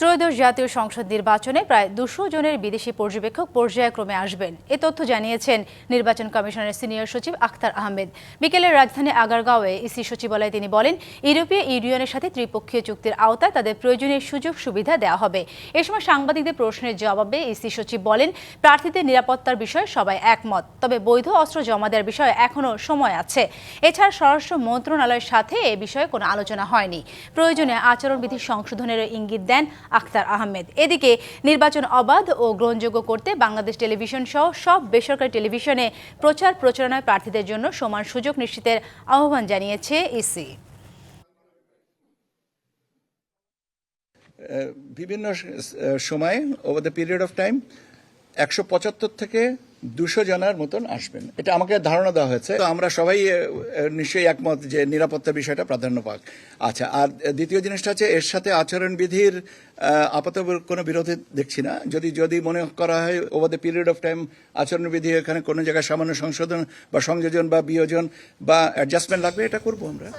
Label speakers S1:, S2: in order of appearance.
S1: ত্রয়োদশ জাতীয় সংসদ নির্বাচনে প্রায় দুশো জনের বিদেশি পর্যবেক্ষক পর্যায়ক্রমে আসবেন। এ তথ্য জানিয়েছেন নির্বাচন কমিশনের সিনিয়র সচিব আখতার আহমেদ। বিকেলে রাজধানী আগারগাঁওয়ে ইসি সচিবালয়ে তিনি বলেন, ইউরোপীয় ইউনিয়নের সাথে ত্রিপক্ষীয় চুক্তির আওতায় তাদের প্রয়োজনীয় সুযোগ সুবিধা দেওয়া হবে। এ সময় সাংবাদিকদের প্রশ্নের জবাবে ইসি সচিব বলেন, প্রার্থীদের নিরাপত্তার বিষয়ে সবাই একমত, তবে বৈধ অস্ত্র জমা দেওয়ার বিষয়ে এখনও সময় আছে। এছাড়া স্বরাষ্ট্র মন্ত্রণালয়ের সাথে এ বিষয়ে কোনো আলোচনা হয়নি। প্রয়োজনে আচরণবিধি সংশোধনেরও ইঙ্গিত দেন আখতার আহমেদ। এদিকে নির্বাচন অবাধ ও গ্রহণযোগ্য করতে বাংলাদেশ টেলিভিশন সহ সব বেসরকারি টেলিভিশনে প্রচার প্রচারণায় প্রার্থীদের জন্য সমান সুযোগ নিশ্চিতের আহ্বান জানিয়েছে ইসি।
S2: বিভিন্ন সময় over the period of time একশো পঁচাত্তর থেকে দুশো জনের মতন আসবেন। এটা আমাকে ধারণা দেওয়া হয়েছে। তো আমরা সবাই নিশ্চয়ই একমত যে নিরাপত্তা বিষয়টা প্রাধান্য পাক। আচ্ছা আর দ্বিতীয় জিনিসটা হচ্ছে, এর সাথে আচরণবিধির আপাতত কোনো বিরোধী দেখছি না। যদি যদি মনে করা হয় over the period of time আচরণবিধি এখানে কোনো জায়গায় সামান্য সংশোধন বা সংযোজন বা বিয়োজন বা অ্যাডজাস্টমেন্ট লাগবে, এটা করব আমরা।